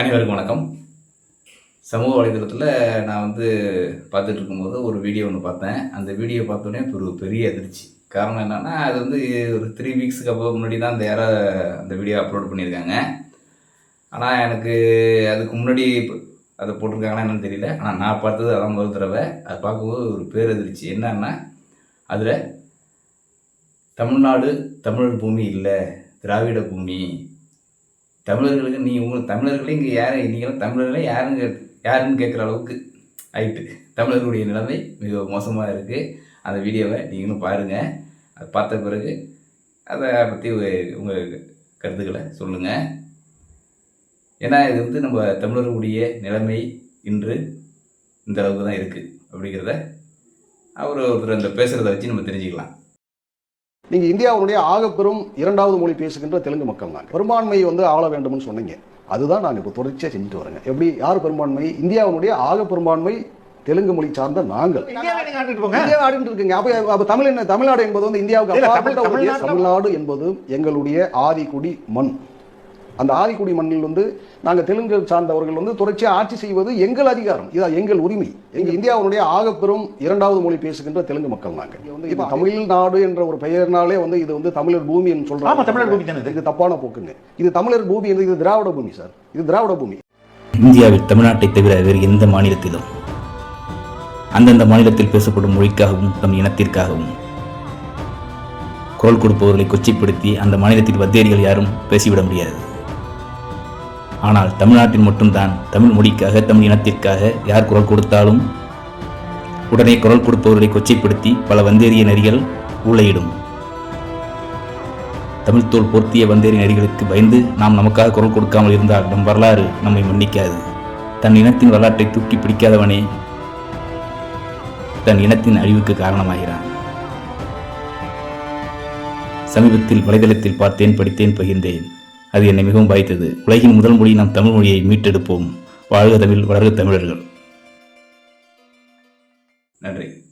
அனைவருக்கும் வணக்கம். சமூக வலைதளத்தில் நான் வந்து பார்த்துட்டு இருக்கும்போது ஒரு வீடியோ ஒன்று பார்த்தேன். அந்த வீடியோ பார்த்தோன்னே ஒரு பெரிய அதிர்ச்சி. காரணம் என்னென்னா அது வந்து ஒரு த்ரீ வீக்ஸுக்கு அப்போ முன்னாடி தான் அந்த யாரோ அந்த வீடியோ அப்லோட் பண்ணியிருக்காங்க. ஆனால் எனக்கு அதுக்கு முன்னாடி அதை போட்டிருக்காங்கன்னா என்னன்னு தெரியல. ஆனால் நான் பார்த்தது அதான் முதல் தடவை. அதை பார்க்கும்போது ஒரு பேரதிர்ச்சி. என்னன்னா அதில் தமிழ்நாடு தமிழ் பூமி இல்லை திராவிட பூமி தமிழர்களுக்கு நீ உங்கள் தமிழர்களே இங்கே யார்? நீங்களும் தமிழர்களே யாருங்க யாருன்னு கேட்குற அளவுக்கு ஆயிட்டு. தமிழர்களுடைய நிலைமை மிக மோசமாக இருக்குது அந்த வீடியோவை நீங்களும் பாருங்கள் அதை பார்த்த பிறகு அதை பற்றி உங்கள் கருத்துக்களை சொல்லுங்கள் ஏன்னா இது வந்து நம்ம தமிழர்களுடைய நிலைமை இன்று இந்த அளவுக்கு தான் இருக்குது அப்படிங்கிறத அவர் ஒருத்தர் அந்த பேசுகிறத வச்சு நம்ம தெரிஞ்சுக்கலாம். நீங்க இந்தியாவுடைய ஆகப்பெரும் இரண்டாவது மொழி பேசுகின்ற தெலுங்கு மக்கள் நாங்க பெரும்பான்மை வந்து ஆள வேண்டும்னு சொன்னீங்க. அதுதான் நாங்க இப்போ தொடர்ச்சியா செஞ்சுட்டு வரோங்க. எப்படி யார் பெரும்பான்மை? இந்தியாவுடைய ஆக பெரும்பான்மை தெலுங்கு மொழி சார்ந்த நாங்கள். ஆடிட்டு இருக்குங்க. அப்ப தமிழ் என்ன? தமிழ்நாடு என்பது வந்து இந்தியாவுக்கு தமிழ்நாடு என்பது எங்களுடைய ஆதிக்குடி மண். அந்த ஆதிக்குடி மண்ணில் வந்து நாங்க தெலுங்கு சார்ந்தவர்கள் வந்து தொடர்ச்சியா ஆட்சி செய்வது எங்கள் அதிகாரம். இது எங்கள் உரிமை. எங்க இந்தியாவுடைய ஆகப்பெரும் இரண்டாவது மொழி பேசுகின்ற தெலுங்கு மக்கள் நாங்க. இங்க வந்து இது தமிழ்நாடு என்ற ஒரு பெயர்னாலே வந்து இது வந்து தமிழர் பூமி என்று சொல்றாங்க. ஆமா, தமிழர் பூமி தானே இது. இது தப்பான போக்குங்க. இது தமிழர் பூமி என்று இது திராவிட பூமி சார். இது திராவிட பூமி. இந்தியாவில் தமிழ்நாட்டை தவிர வேறு எந்த மாநிலத்திலும் அந்தந்த மாநிலத்தில் பேசப்படும் மொழிக்காகவும் தம் இனத்திற்காகவும் குரல் கொடுப்பவர்களை கொச்சைப்படுத்தி அந்த மாநிலத்தில் வத்தேரிகள் யாரும் பேசிவிட முடியாது. ஆனால் தமிழ்நாட்டில் மட்டும்தான் தமிழ் மொழிக்காக தமிழ் இனத்திற்காக யார் குரல் கொடுத்தாலும் உடனே குரல் கொடுப்பவர்களை கொச்சைப்படுத்தி பல வந்தேறிய நரிகள் ஊழையிடும். தமிழ் தோல் போர்த்திய வந்தேரி நரிகளுக்கு பயந்து நாம் நமக்காக குரல் கொடுக்காமல் இருந்தால் நம் வரலாறு நம்மை மன்னிக்காது. தன் இனத்தின் வரலாற்றை தூக்கி பிடிக்காதவனே தன் இனத்தின் அழிவுக்கு காரணமாகிறான். சமீபத்தில் வலைதளத்தில் பார்த்தேன் படித்தேன் பகிர்ந்தேன். அது என்னை மிகவும் பாதித்தது உலகின் முதல் மொழி நாம் தமிழ் மொழியை மீட்டெடுப்போம். வாழ்க தமிழ் வளர்க தமிழர்கள். நன்றி.